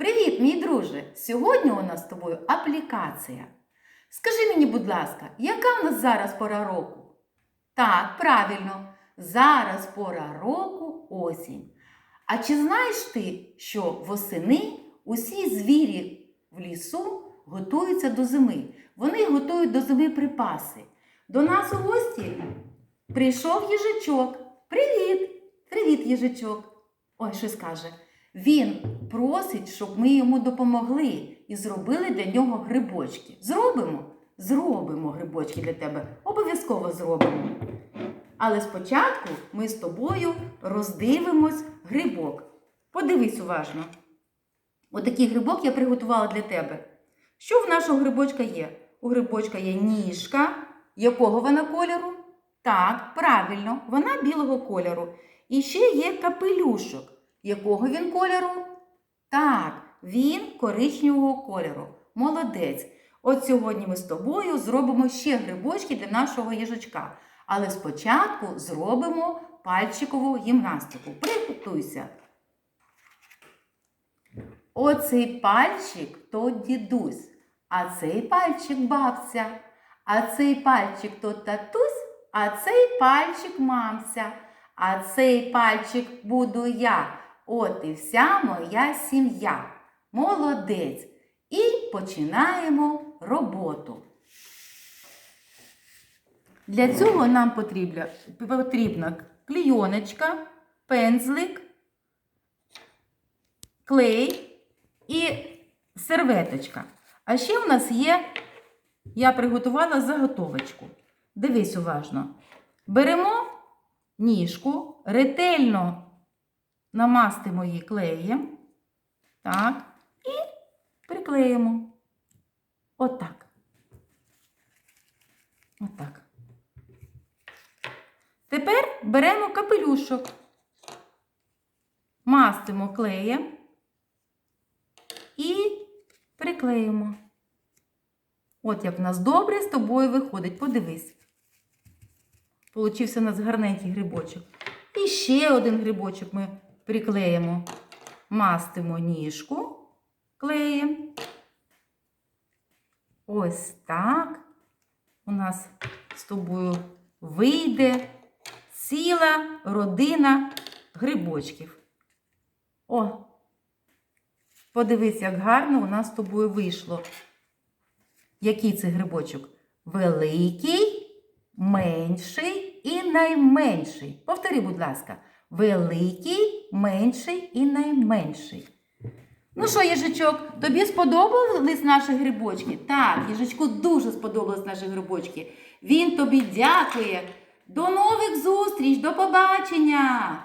Привіт, мій друже! Сьогодні у нас з тобою аплікація. Скажи мені, будь ласка, яка в нас зараз пора року? Так, правильно, зараз пора року осінь. А чи знаєш ти, що восени усі звірі в лісу готуються до зими? Вони готують до зими припаси. До нас у гості прийшов їжачок. Привіт! Привіт, їжачок! Ой, що скаже? Він просить, щоб ми йому допомогли і зробили для нього грибочки. Зробимо? Зробимо грибочки для тебе. Обов'язково зробимо. Але спочатку ми з тобою роздивимось грибок. Подивись уважно. Отакий грибок я приготувала для тебе. Що в нашого грибочка є? У грибочка є ніжка. Якого вона кольору? Так, правильно, вона білого кольору. І ще є капелюшок. Якого він кольору? Так, він коричневого кольору. Молодець. От сьогодні ми з тобою зробимо ще грибочки для нашого їжачка. Але спочатку зробимо пальчикову гімнастику. Приготуйся. Оцей пальчик то дідусь, а цей пальчик бабця, а цей пальчик то татусь, а цей пальчик мамця, а цей пальчик буду я. От і вся моя сім'я. Молодець. І починаємо роботу. Для цього нам потрібна, потрібна клійоночка, пензлик, клей і серветочка. А ще у нас є, я приготувала заготовочку. Дивись уважно. Беремо ніжку, ретельно намастимо її клеєм. Так, і приклеїмо. Отак. Отак. Тепер беремо капелюшок, мастимо клеєм і приклеїмо. От як в нас добре з тобою виходить. Подивись. Получився у нас гарненький грибочок. І ще один грибочок ми приклеїмо. Мастимо ніжку клеєм. Ось так. У нас з тобою вийде ціла родина грибочків. О! Подивись, як гарно у нас з тобою вийшло. Який це грибочок? Великий, менший і найменший. Повтори, будь ласка, великий, менший і найменший. Ну що, їжачок, тобі сподобались наші грибочки? Так, їжачку дуже сподобались наші грибочки. Він тобі дякує. До нових зустріч, до побачення!